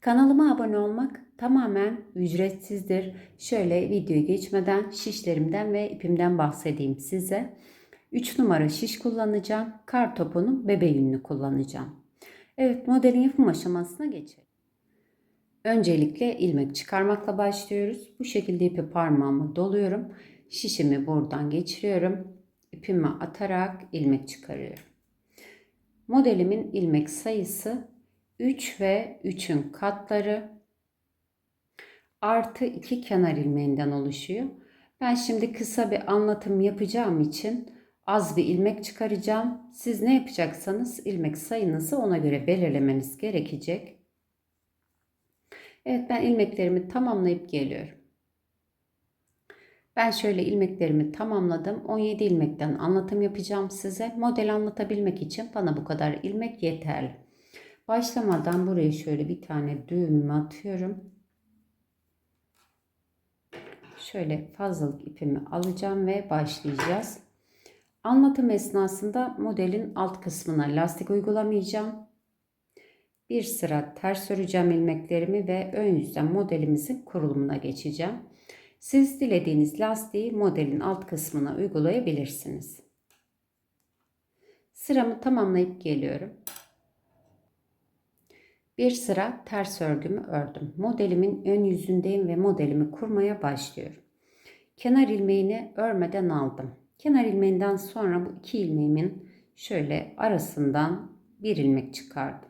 Kanalıma abone olmak tamamen ücretsizdir. Şöyle videoyu geçmeden şişlerimden ve ipimden bahsedeyim size. 3 numara şiş kullanacağım. Kar topunun bebe yününü kullanacağım. Evet modelin yapım aşamasına geçelim. Öncelikle ilmek çıkarmakla başlıyoruz. Bu şekilde ipi parmağıma doluyorum. Şişimi buradan geçiriyorum. İpimi atarak ilmek çıkarıyorum. Modelimin ilmek sayısı 3 ve 3'ün katları artı 2 kenar ilmeğinden oluşuyor. Ben şimdi kısa bir anlatım yapacağım için az bir ilmek çıkaracağım. Siz ne yapacaksanız ilmek sayınızı ona göre belirlemeniz gerekecek. Evet ben ilmeklerimi tamamlayıp geliyorum. Ben şöyle ilmeklerimi tamamladım. 17 ilmekten anlatım yapacağım size. Model anlatabilmek için bana bu kadar ilmek yeterli. Başlamadan buraya şöyle bir tane düğümümü atıyorum. Şöyle fazlalık ipimi alacağım ve başlayacağız. Anlatım esnasında modelin alt kısmına lastik uygulamayacağım. Bir sıra ters öreceğim ilmeklerimi ve ön yüzden modelimizin kurulumuna geçeceğim. Siz dilediğiniz lastiği modelin alt kısmına uygulayabilirsiniz. Sıramı tamamlayıp geliyorum. Bir sıra ters örgümü ördüm. Modelimin ön yüzündeyim ve modelimi kurmaya başlıyorum. Kenar ilmeğini örmeden aldım. Kenar ilmeğinden sonra bu iki ilmeğimin şöyle arasından bir ilmek çıkardım.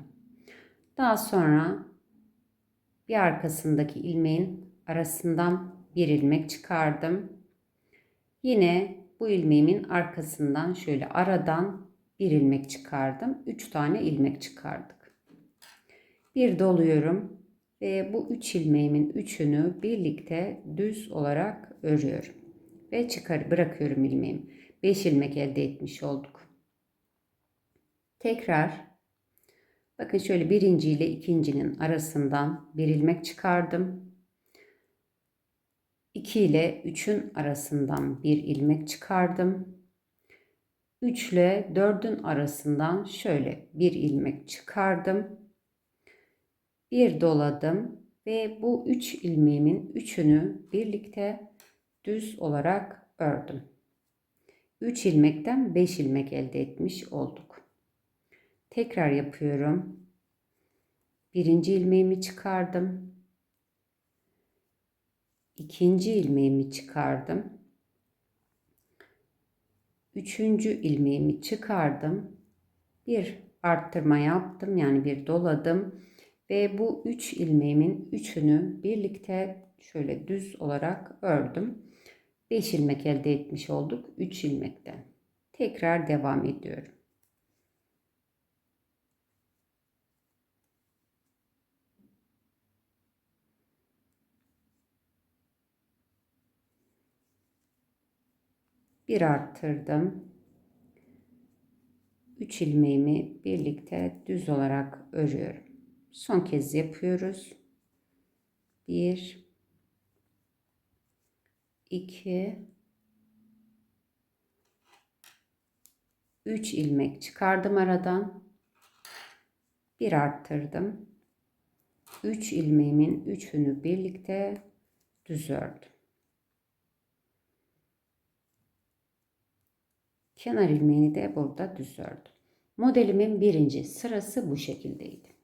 Daha sonra bir arkasındaki ilmeğin arasından bir ilmek çıkardım. Yine bu ilmeğimin arkasından şöyle aradan bir ilmek çıkardım. Üç tane ilmek çıkardık bir doluyorum ve bu üç ilmeğimin üçünü birlikte düz olarak örüyorum ve çıkar bırakıyorum ilmeğimi. 5 ilmek elde etmiş olduk. Tekrar bakın şöyle birinci ile ikincinin arasından bir ilmek çıkardım. 2 ile 3'ün arasından bir ilmek çıkardım. 3 ile 4'ün arasından şöyle bir ilmek çıkardım bir doladım ve bu üç ilmeğimin üçünü birlikte düz olarak ördüm. 3 ilmekten 5 ilmek elde etmiş olduk. Tekrar yapıyorum. Birinci ilmeğimi çıkardım. İkinci ilmeğimi çıkardım. Üçüncü ilmeğimi çıkardım. Bir arttırma yaptım yani bir doladım ve bu 3 ilmeğimin üçünü birlikte şöyle düz olarak ördüm. 5 ilmek elde etmiş olduk 3 ilmekten. Tekrar devam ediyorum. Bir arttırdım. 3 ilmeğimi birlikte düz olarak örüyorum. Son kez yapıyoruz. 1 2 3 ilmek çıkardım aradan. Bir arttırdım. 3 ilmeğimin üçünü birlikte düz ördüm. Kenar ilmeğini de burada düz ördüm. Modelimin birinci sırası bu şekildeydi.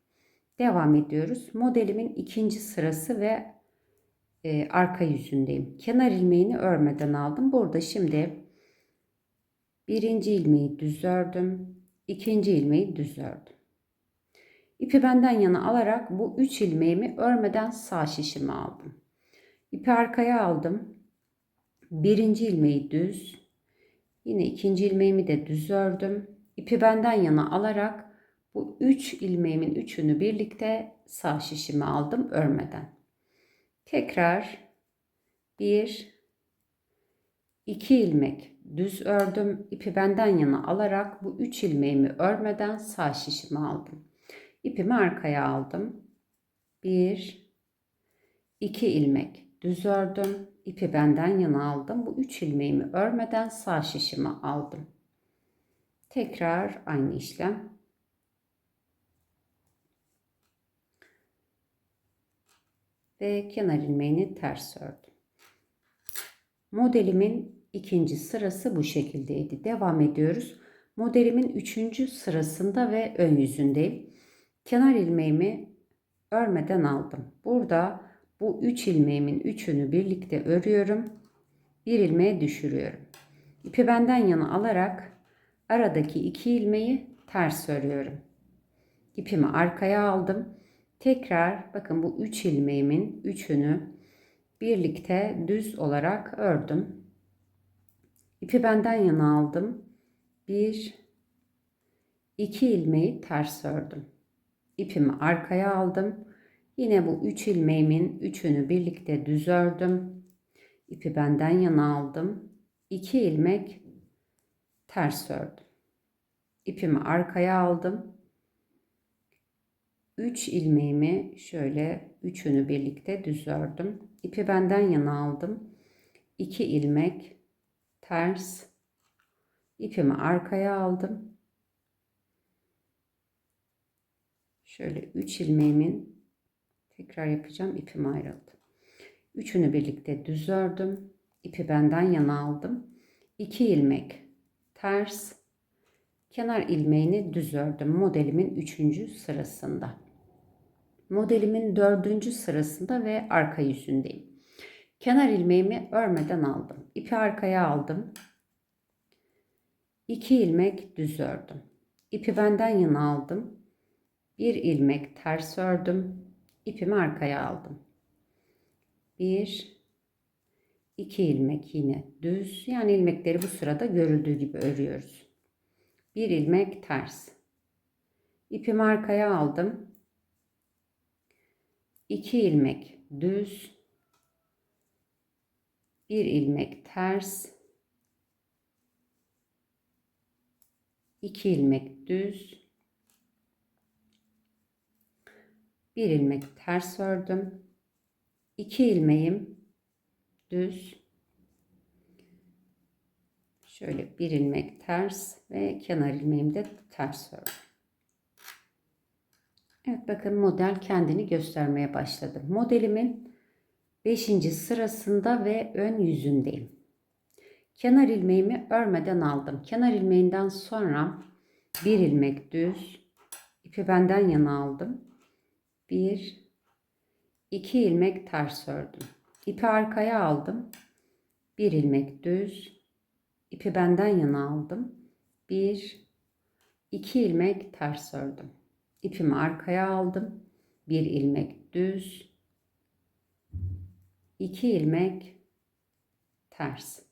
Devam ediyoruz. Modelimin ikinci sırası ve e, arka yüzündeyim. Kenar ilmeğini örmeden aldım. Burada şimdi birinci ilmeği düz ördüm. ikinci ilmeği düz ördüm. İpi benden yana alarak bu üç ilmeğimi örmeden sağ şişimi aldım. İpi arkaya aldım. Birinci ilmeği düz. Yine ikinci ilmeğimi de düz ördüm. İpi benden yana alarak bu 3 ilmeğimin üçünü birlikte sağ şişime aldım örmeden. Tekrar 1 2 ilmek düz ördüm. İpi benden yana alarak bu 3 ilmeğimi örmeden sağ şişimi aldım. İpimi arkaya aldım. 1 2 ilmek düz ördüm. İpi benden yana aldım. Bu 3 ilmeğimi örmeden sağ şişimi aldım. Tekrar aynı işlem. Ve kenar ilmeğini ters ördüm. Modelimin ikinci sırası bu şekildeydi. Devam ediyoruz. Modelimin üçüncü sırasında ve ön yüzündeyim. Kenar ilmeğimi örmeden aldım. Burada bu üç ilmeğimin üçünü birlikte örüyorum. Bir ilmeğe düşürüyorum. İpi benden yana alarak aradaki iki ilmeği ters örüyorum. İpimi arkaya aldım. Tekrar bakın bu üç ilmeğimin üçünü birlikte düz olarak ördüm. İpi benden yana aldım. Bir, iki ilmeği ters ördüm. İpimi arkaya aldım. Yine bu üç ilmeğimin üçünü birlikte düz ördüm. İpi benden yana aldım. İki ilmek ters ördüm. İpimi arkaya aldım. Üç ilmeğimi şöyle üçünü birlikte düz ördüm. İpi benden yana aldım. İki ilmek ters ipimi arkaya aldım. Şöyle 3 ilmeğimin tekrar yapacağım ipim ayrıldı. Üçünü birlikte düz ördüm. İpi benden yana aldım. 2 ilmek ters kenar ilmeğini düz ördüm modelimin 3. sırasında. Modelimin 4. sırasında ve arka yüzündeyim. Kenar ilmeğimi örmeden aldım. İpi arkaya aldım. 2 ilmek düz ördüm. İpi benden yana aldım. 1 ilmek ters ördüm. İpimi arkaya aldım. 1 2 ilmek yine düz. Yani ilmekleri bu sırada görüldüğü gibi örüyoruz. 1 ilmek ters. İpimi arkaya aldım. 2 ilmek düz bir ilmek ters, iki ilmek düz, bir ilmek ters ördüm, iki ilmeğim düz, şöyle bir ilmek ters ve kenar ilmeğimi de ters ördüm. Evet bakın model kendini göstermeye başladı. Modelimin 5. sırasında ve ön yüzündeyim. Kenar ilmeğimi örmeden aldım. Kenar ilmeğinden sonra bir ilmek düz, ipi benden yana aldım. Bir, iki ilmek ters ördüm. İpi arkaya aldım. Bir ilmek düz, ipi benden yana aldım. Bir, iki ilmek ters ördüm. İpimi arkaya aldım. Bir ilmek düz, 2 ilmek ters.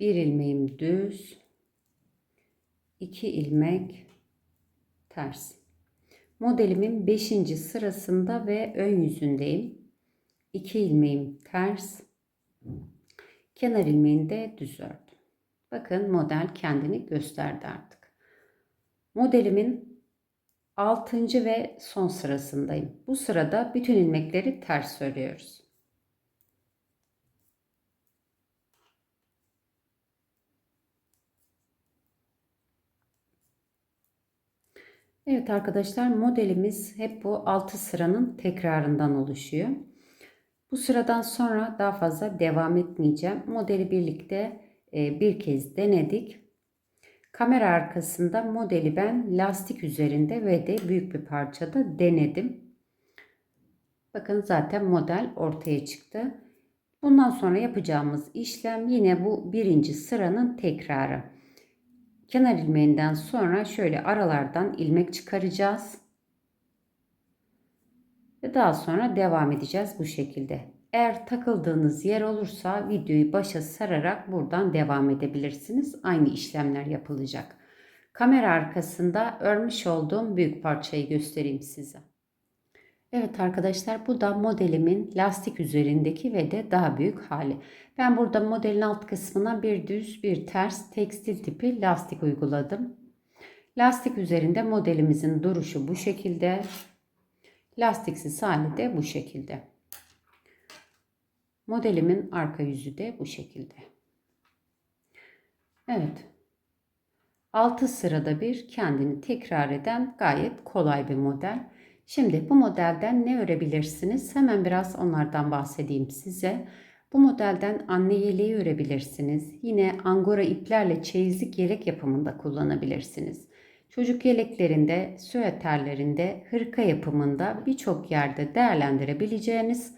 Bir ilmeğim düz. 2 ilmek ters. Modelimin 5. sırasında ve ön yüzündeyim. 2 ilmeğim ters. Kenar ilmeğini de düz ördüm. Bakın model kendini gösterdi artık. Modelimin 6. ve son sırasındayım. Bu sırada bütün ilmekleri ters örüyoruz. Evet arkadaşlar modelimiz hep bu 6 sıranın tekrarından oluşuyor. Bu sıradan sonra daha fazla devam etmeyeceğim. Modeli birlikte e, bir kez denedik. Kamera arkasında modeli ben lastik üzerinde ve de büyük bir parçada denedim. Bakın zaten model ortaya çıktı. Bundan sonra yapacağımız işlem yine bu birinci sıranın tekrarı. Kenar ilmeğinden sonra şöyle aralardan ilmek çıkaracağız. Ve daha sonra devam edeceğiz bu şekilde. Eğer takıldığınız yer olursa videoyu başa sararak buradan devam edebilirsiniz. Aynı işlemler yapılacak. Kamera arkasında örmüş olduğum büyük parçayı göstereyim size. Evet arkadaşlar bu da modelimin lastik üzerindeki ve de daha büyük hali. Ben burada modelin alt kısmına bir düz bir ters tekstil tipi lastik uyguladım. Lastik üzerinde modelimizin duruşu bu şekilde. Lastiksiz hali de bu şekilde. Modelimin arka yüzü de bu şekilde. Evet. 6 sırada bir kendini tekrar eden gayet kolay bir model. Şimdi bu modelden ne örebilirsiniz? Hemen biraz onlardan bahsedeyim size. Bu modelden anne yeleği örebilirsiniz. Yine angora iplerle çeyizlik yelek yapımında kullanabilirsiniz. Çocuk yeleklerinde, süeterlerinde, hırka yapımında birçok yerde değerlendirebileceğiniz